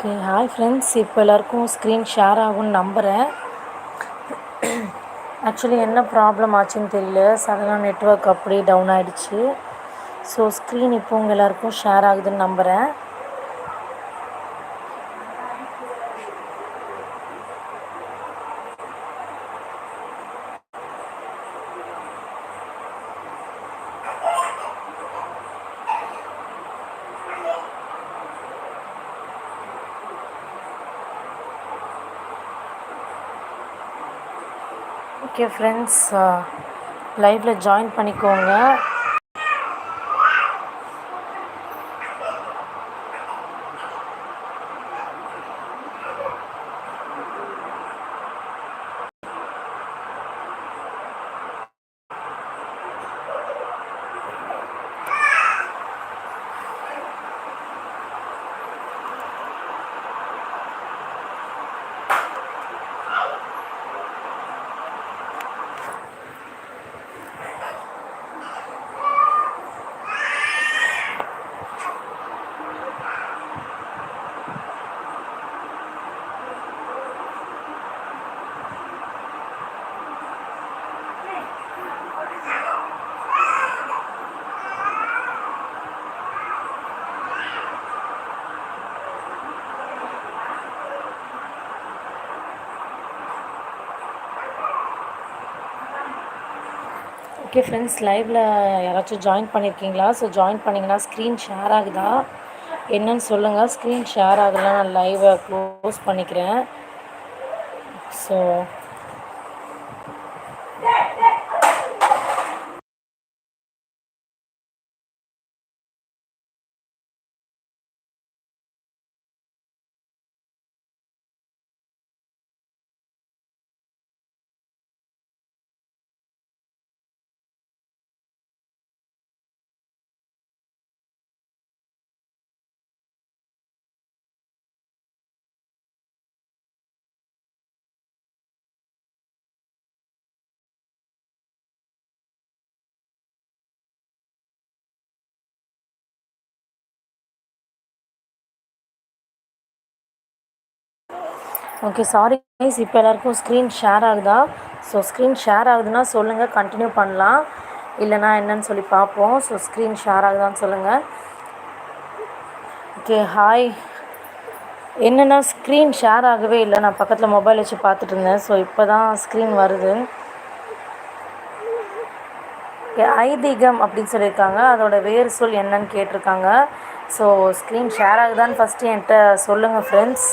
Okay hi friends இப்போ எல்லாருக்கும் screen share ஆகும்னு நம்புகிறேன் ஆக்சுவலி என்ன ப்ராப்ளம் ஆச்சுன்னு தெரியல. சடனாக நெட்ஒர்க் அப்படியே டவுன் ஆகிடுச்சு ஸோ ஸ்க்ரீன் இப்போ உங்கள் எல்லாருக்கும் ஷேர் ஆகுதுன்னு நம்புகிறேன் ஓகே ஃப்ரெண்ட்ஸ் லைவில் ஜாயின் பண்ணிக்கோங்க. ஓகே ஃப்ரெண்ட்ஸ் லைவில் யாராச்சும் ஜாயின் பண்ணியிருக்கீங்களா ஸோ ஜாயின் பண்ணிங்கன்னா ஸ்க்ரீன் ஷேர் ஆகுதா? என்னன்னு சொல்லுங்கள் ஸ்க்ரீன் ஷேர் ஆகலாம் நான் லைவை க்ளோஸ் பண்ணிக்கிறேன். ஸோ ஓகே சாரி கைஸ் இப்போ எல்லாருக்கும் ஸ்க்ரீன் ஷேர் ஆகுதா? ஸோ ஸ்க்ரீன் ஷேர் ஆகுதுன்னா சொல்லுங்கள் கண்டினியூ பண்ணலாம். இல்லைனா என்னன்னு சொல்லி பார்ப்போம். ஸோ ஸ்க்ரீன் ஷேர் ஆகுதான்னு சொல்லுங்கள் ஓகே ஹாய் என்னென்னா ஸ்க்ரீன் ஷேர் ஆகவே இல்லை. நான் பக்கத்தில் மொபைல் வச்சு பார்த்துட்டு இருந்தேன். ஸோ இப்போ தான் ஸ்க்ரீன் வருது. ஓகே ஐதீகம் அப்படின்னு சொல்லியிருக்காங்க. அதோட வேறு சொல் என்னன்னு கேட்டிருக்காங்க. ஸோ ஸ்க்ரீன் ஷேர் ஆகுதான்னு ஃபஸ்ட்டு என்கிட்ட சொல்லுங்கள் ஃப்ரெண்ட்ஸ்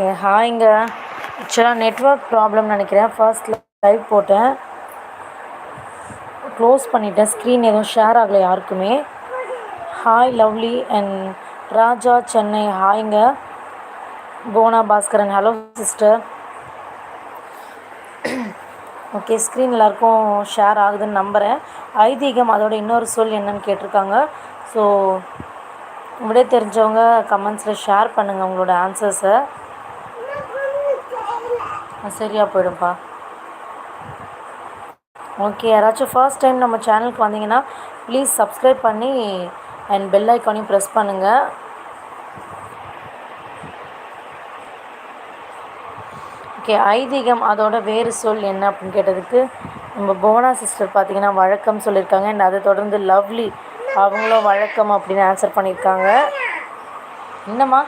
ஓகே ஹாய்ங்க ஆக்சுவலாக நெட்ஒர்க் ப்ராப்ளம் நினைக்கிறேன். ஃபர்ஸ்ட் லைவ் போட்டேன். க்ளோஸ் பண்ணிட்டேன். ஸ்க்ரீன் எதுவும் ஷேர் ஆகலை யாருக்குமே. Hi lovely and Raja Chennai. ஹாய்ங்க போனா Bhaskaran. Hello sister okay screen எல்லாருக்கும் ஷேர் ஆகுதுன்னு நம்புகிறேன் ஐதீகம் அதோட இன்னொரு சொல் என்னன்னு கேட்டிருக்காங்க. ஸோ விட தெரிஞ்சவங்க கமெண்ட்ஸில் ஷேர் பண்ணுங்கள் உங்களோட ஆன்சர்ஸை சரியாக போயிடும்ப்பா. ஓகே யாராச்சும் ஃபர்ஸ்ட் டைம் நம்ம சேனலுக்கு வந்தீங்கன்னா ப்ளீஸ் சப்ஸ்கிரைப் பண்ணி அண்ட் பெல் ஐக்கானையும் ப்ரெஸ் பண்ணுங்கள் ஓகே ஐதீகம் அதோட வேறு சொல் என்ன அப்படின்னு கேட்டதுக்கு நம்ம புவனா சிஸ்டர் பார்த்தீங்கன்னா வழக்கம் சொல்லியிருக்காங்க. அண்ட் அதை தொடர்ந்து லவ்லி அவங்களும் வழக்கம் அப்படின்னு ஆன்சர் பண்ணியிருக்காங்க. என்னம்மா?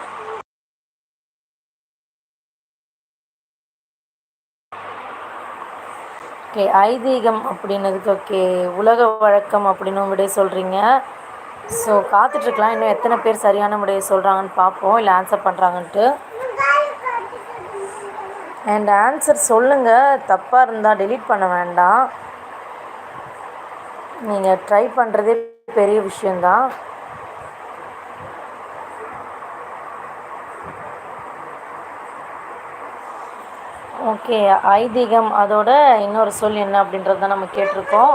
ஓகே ஐதீகம் அப்படின்னதுக்கு ஓகே உலக வழக்கம் அப்படின்னு விடைய சொல்கிறீங்க ஸோ காத்துட்ருக்கலாம். இன்னும் எத்தனை பேர் சரியான விடையை சொல்கிறாங்கன்னு பார்ப்போம். இல்லை ஆன்சர் பண்ணுறாங்கன்ட்டு அண்ட் ஆன்சர் சொல்லுங்கள் தப்பாக இருந்தால் டெலீட் பண்ண வேண்டாம். நீங்கள் ட்ரை பண்ணுறதே பெரிய விஷயந்தான் ஓகே ஐதீகம். அதோட இன்னொரு சொல் என்ன அப்படின்றது தான் நம்ம கேட்டிருக்கோம்.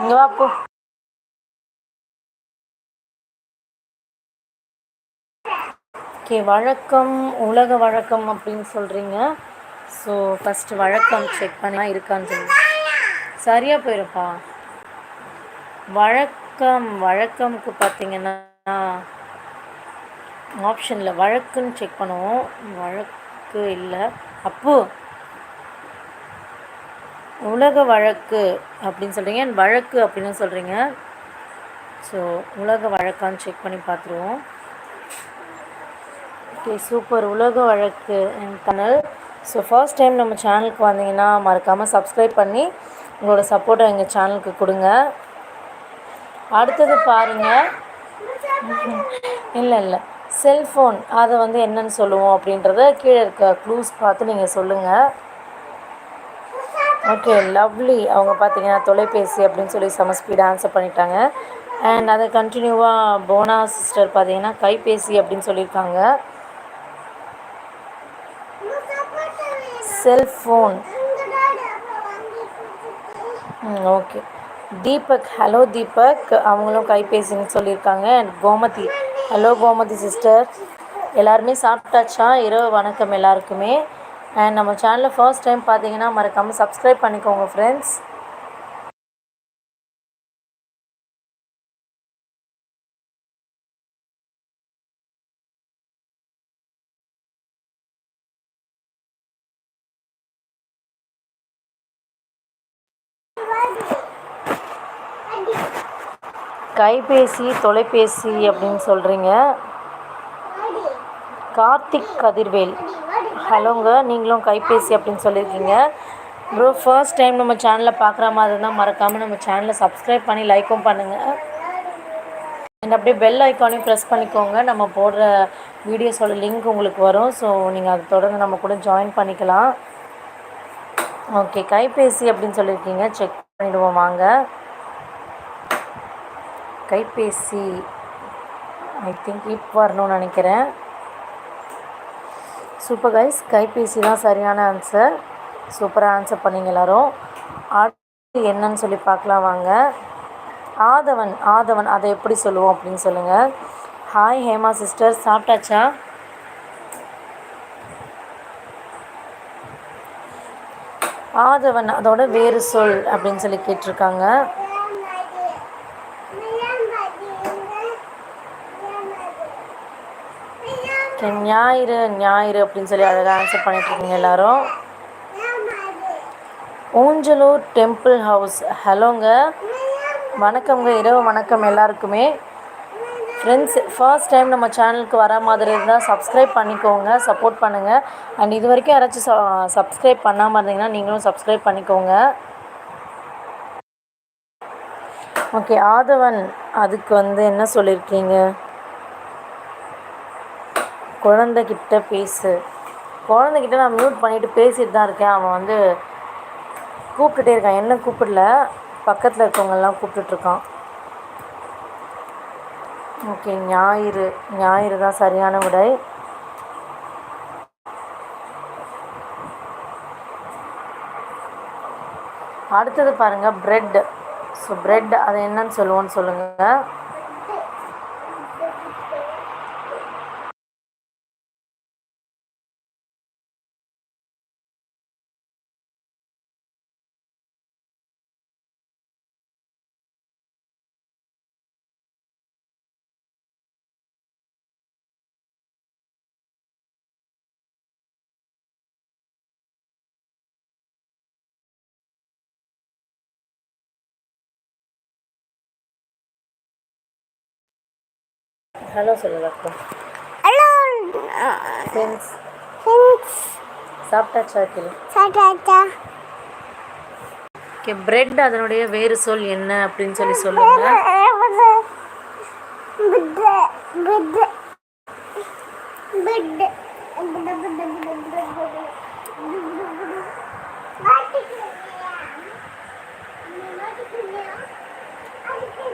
இங்கே வா போ. ஓகே வழக்கம் உலக வழக்கம் அப்படின்னு சொல்கிறீங்க ஸோ ஃபஸ்ட்டு வழக்கம் செக் பண்ணால் இருக்கான்னு சொல்லி சரியாக போயிருப்பா. வழக்கம் வழக்கம்க்கு பார்த்தீங்கன்னா ஆப்ஷனில் வழக்குன்னு செக் பண்ணுவோம். வழக்கு இல்லை. அப்போ உலக வழக்கு அப்படின்னு சொல்கிறீங்க வழக்கு அப்படின்னு சொல்கிறீங்க ஸோ உலக வழக்கான்னு செக் பண்ணி பார்த்துருவோம். ஓகே சூப்பர் உலக வழக்கு என் கனல் ஸோ ஃபர்ஸ்ட் டைம் நம்ம சேனலுக்கு வந்தீங்கன்னா மறக்காமல் சப்ஸ்கிரைப் பண்ணி உங்களோட சப்போர்ட்டை எங்கள் சேனலுக்கு கொடுங்க. அடுத்தது பாருங்கள் இல்லை இல்லை. செல்ஃபோன் அதை வந்து என்னன்னு சொல்லுவோம் அப்படின்றத கீழே இருக்க க்ளூஸ் பார்த்து நீங்கள் சொல்லுங்கள் ஓகே லவ்லி அவங்க பார்த்தீங்கன்னா தொலைபேசி அப்படின்னு சொல்லி செம ஸ்பீடாக ஆன்சர் பண்ணிட்டாங்க. அண்ட் அதை கண்டினியூவாக போனா சிஸ்டர் பார்த்தீங்கன்னா கைபேசி அப்படின்னு சொல்லியிருக்காங்க. செல்ஃபோன் ம் ஓகே தீபக் ஹலோ தீபக். அவங்களும் கைபேசின்னு சொல்லியிருக்காங்க. And Gomathi. Hello Gomathi sister எல்லாருமே சாப்பிட்டாச்சா? இரவு வணக்கம் எல்லாருக்குமே. அண்ட் நம்ம சேனலை ஃபர்ஸ்ட் டைம் பார்த்தீங்கன்னா மறக்காமல் சப்ஸ்கிரைப் பண்ணிக்கோங்க ஃப்ரெண்ட்ஸ் கைபேசி தொலைபேசி அப்படின்னு சொல்கிறீங்க கார்த்திக் கதிர்வேல். ஹலோங்க நீங்களும் கைபேசி அப்படின்னு சொல்லியிருக்கீங்க. ப்ரோ ஃபர்ஸ்ட் டைம் நம்ம சேனலில் பார்க்குற மாதிரி இருந்தால் மறக்காமல் நம்ம சேனலை சப்ஸ்கிரைப் பண்ணி லைக்கும் பண்ணுங்கள் அண்ட் அப்படியே பெல் ஐக்கானையும் ப்ரெஸ் பண்ணிக்கோங்க. நம்ம போடுற வீடியோஸோட லிங்க் உங்களுக்கு வரும். ஸோ நீங்கள் அதை தொடர்ந்து நம்ம கூட ஜாயின் பண்ணிக்கலாம். ஓகே கைபேசி அப்படின்னு சொல்லியிருக்கீங்க. செக் பண்ணிவிடுவோம் வாங்க. கைபேசி ஐ திங்க் இப்போ வரணும்னு நினைக்கிறேன். சூப்பர் கைஸ் கைபேசி தான் சரியான ஆன்சர் சூப்பராக ஆன்சர் பண்ணிங்க எல்லாரும். அடுத்து என்னன்னு சொல்லி பார்க்கலாம் வாங்க. ஆதவன் ஆதவன் அதை எப்படி சொல்லுவோம் அப்படின்னு சொல்லுங்கள் ஹாய் ஹேமா சிஸ்டர் சாப்பிட்டாச்சா? ஆதவன் அதோட வேறு சொல் அப்படின்னு சொல்லி கேட்டிருக்காங்க. ஓகே ஞாயிறு ஞாயிறு அப்படின்னு சொல்லி அழகாக ஆன்சர் பண்ணிட்டுருக்கீங்க எல்லாரும். ஊஞ்சலூர் டெம்பிள் ஹவுஸ் ஹலோங்க. வணக்கம்ங்க இரவு வணக்கம் எல்லாருக்குமே. ஃப்ரெண்ட்ஸ் ஃபர்ஸ்ட் டைம் நம்ம சேனலுக்கு வர மாதிரி இருந்தால் சப்ஸ்கிரைப் பண்ணிக்கோங்க சப்போர்ட் பண்ணுங்கள் அண்ட் இது வரைக்கும் யாராச்சும் சப்ஸ்கிரைப் பண்ணாமல் இருந்தீங்கன்னா நீங்களும் சப்ஸ்கிரைப் பண்ணிக்கோங்க. ஓகே ஆதவன் அதுக்கு வந்து என்ன சொல்லியிருக்கீங்க? குழந்தைகிட்ட பேசு. குழந்தைகிட்ட நான் மியூட் பண்ணிவிட்டு பேசிட்டு தான் இருக்கேன். அவன் வந்து கூப்பிட்டுட்டே இருக்கான். என்ன கூப்பிடல? பக்கத்தில் இருக்கவங்கெல்லாம் கூப்பிட்டுட்ருக்கான் ஓகே ஞாயிறு. ஞாயிறு தான் சரியான விடை. அடுத்தது பாருங்கள் ப்ரெட் ஸோ ப்ரெட் அதை என்னன்னு சொல்லுவோன்னு சொல்லுங்கள் ஹலோ சொல்லுங்க அக்கா ஹலோ ஃப்ரெண்ட்ஸ் ஃப்ரெண்ட்ஸ் சாப்பிட்டாச்சா கிளி சாப்பிட்டாச்சா? ஓகே பிரெட் அதனுடைய வேறு சொல் என்ன அப்படின்னு சொல்லி சொல்லுங்க.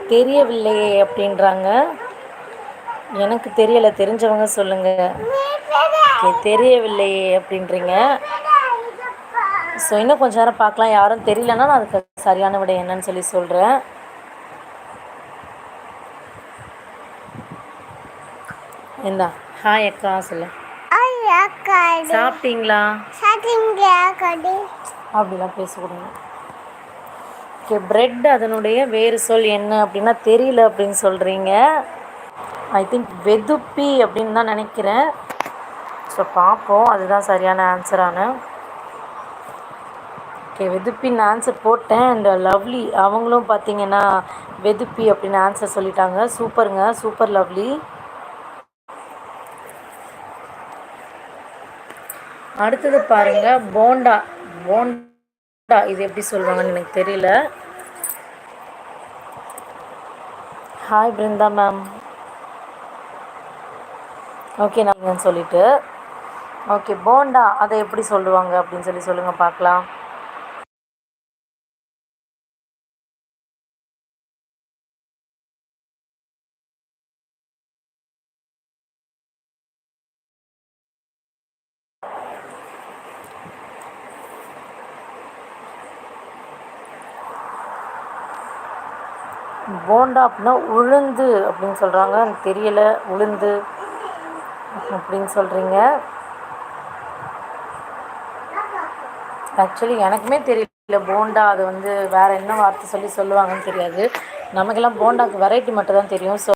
தெரியவில்லையே அப்படின்றாங்க. எனக்கு தெரியலை தெரிஞ்சவங்க சொல்லுங்க. தெரியவில்லையே அப்படின்றீங்க. ஸோ இன்னும் கொஞ்ச நேரம் பார்க்கலாம். யாரும் தெரியலன்னா நான் அதுக்கு சரியான விடை என்னன்னு சொல்லி சொல்கிறேன் இந்தா ஹாய் அக்கா சொல்லு. சாப்பிட்டீங்களா? அப்படிலாம் பேசக்கூடாது ஓகே பிரெட் அதனுடைய வேறு சொல் என்ன அப்படின்னா தெரியல அப்படின்னு சொல்கிறீங்க ஐ திங்க் வெதுப்பி அப்படின்னு தான் நினைக்கிறேன். ஸோ பார்ப்போம். அதுதான் சரியான ஆன்சரான ஓகே வெதுப்பின்னு ஆன்சர் போட்டேன். அண்ட் லவ்லி அவங்களும் பார்த்தீங்கன்னா வெதுப்பி அப்படின்னு ஆன்சர் சொல்லிட்டாங்க. சூப்பருங்க சூப்பர் லவ்லி அடுத்தது பாருங்க போண்டா. போண்டா இது எப்படி சொல்லுவாங்கன்னு எனக்கு தெரியல. ஹாய் பிருந்தா மேம் ஓகே நான் சொல்லிட்டு. ஓகே போண்டா அதை எப்படி சொல்லுவாங்க அப்படின்னு சொல்லி சொல்லுங்கள் பார்க்கலாம். போண்டா அப்படின்னா உளுந்து அப்படின்னு சொல்கிறாங்க எனக்கு தெரியல. உளுந்து. அப்படின்னு சொல்கிறீங்க ஆக்சுவலி எனக்குமே தெரியல போண்டா அது வந்து வேறு என்ன வார்த்தை சொல்லி சொல்லுவாங்கன்னு தெரியாது. நமக்கெல்லாம் போண்டாக்கு வெரைட்டி மட்டும் தான் தெரியும். ஸோ